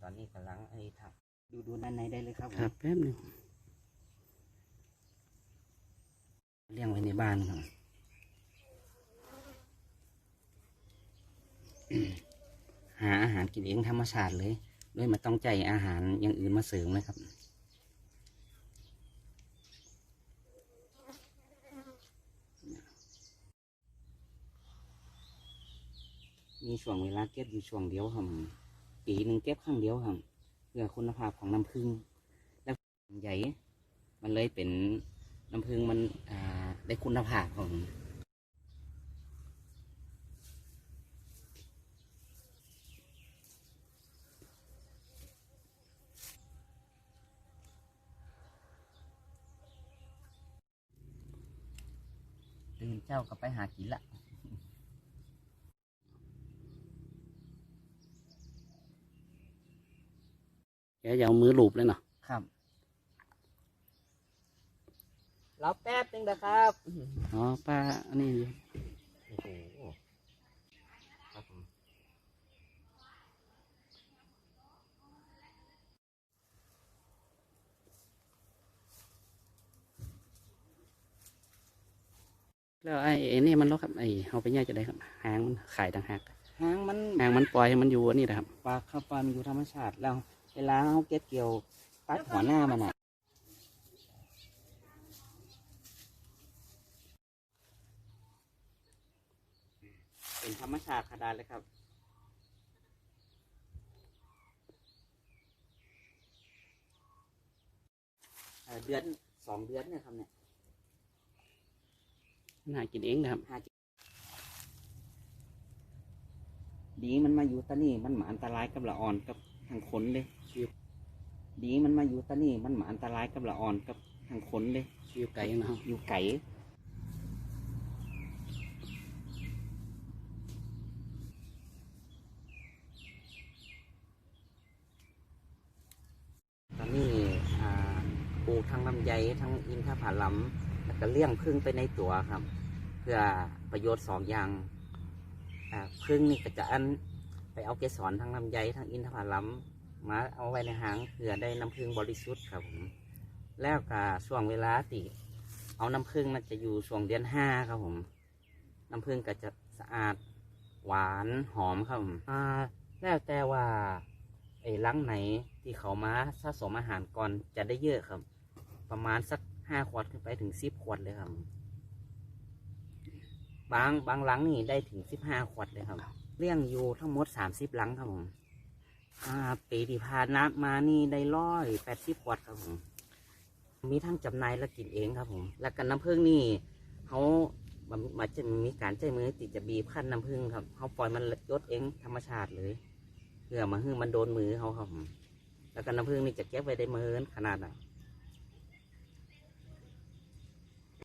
ตอนนี้กำลังไอ้ทักดูดูด้านในได้เลยครับครับแป๊บหนึงเลี้ยงไว้ในบ้านครับหาอาหารกินเองธรรมชาติเลยโดยมาต้องใจอาหารอย่างอื่นมาเสริมเลยครับ มีช่วงเวลาเก็บอยู่ช่วงเดียวครับปีหนึ่งเก็บครั้งเดียวครับเพื่อคุณภาพของน้ำผึ้งแล้วใหญ่ มันเลยเป็นน้ำผึ้งมันได้คุณภาพของตื่นเจ้าก็ไปหากินละ แกจะเอามือลูบเลยเนาะครับรอแป๊บนึงนะครับอ๋อป้าอันนี้อยู่โอ้โหครับผมแล้วไอ้ไอ้นี่มันลกครับไอ้เอาไปย่างจะได้ครับหางมันขายต่างหากหางมันหางมันปล่อยให้มันอยู่อันนี้นะครับปลาข้าวปลามันอยู่ธรรมชาติแล้ว เวลาเขาเก็บเกี่ยวตัดหัวหน้ามันอะเป็นธรรมชาติขนาดเลยครับเอ่อเดือนสองเดือนเนี่ยครับเนี่ยมันหากินเองนะครับหาดีมันมาอยู่ตะนี่มันหมาอันตรายกับละอ่อนกับ ทางขนเลยดีมันมาอยู่ตะนี่มันหมาอันตรายกับละอ่อนกับทางขนเลยอยู่ไกลนะครับอยู่ไก่ตอนนี้อ่าปลูกทั้งลำไยทั้งอินทผลัมแล้วก็เลี้ยงพึ่งไปในตัวครับ เพื่อประโยชน์สองอย่างอ่าพึ่งนี่ก็จะอัน ไปเอาเกสรทั้งลำไยทั้งอินทผลัมมาเอาไว้ในหางเพื่อได้น้ำพึ่งบริสุทธิ์ครับผมแล้วก็ช่วงเวลาที่เอาน้ำผึ้งมันจะอยู่ช่วงเดือนห้าครับผม น้ำผึ้งก็จะสะอาดหวานหอมครับผมอ่าแล้วแต่ว่าไอ้ลังไหนที่เขามาสะสมอาหารก่อนจะได้เยอะครับ ประมาณสักห้าขวดขึ้นไปถึงสิบขวดเลยครับ บางบางลังนี่ได้ถึงสิบห้าขวดเลยครับ เลี้ยงอยู่ทั้งหมดสามสิบหลังครับผมปีที่ผ่านนับมานี่ได้ร้อยแปดสิบขวดครับผม มีทั้งจำหน่ายและกินเองครับผม และกันน้ำผึ้งนี่เขามันมันจะมีการใจมือติดจะบีบขั้นน้ำผึ้งครับเขาปล่อยมันยดเองธรรมชาติเลยเพื่อมาให้มันโดนมือเขาครับผมแล้วกันน้ำผึ้งนี่จะเก็บไว้ได้เมินขนาดน่ะ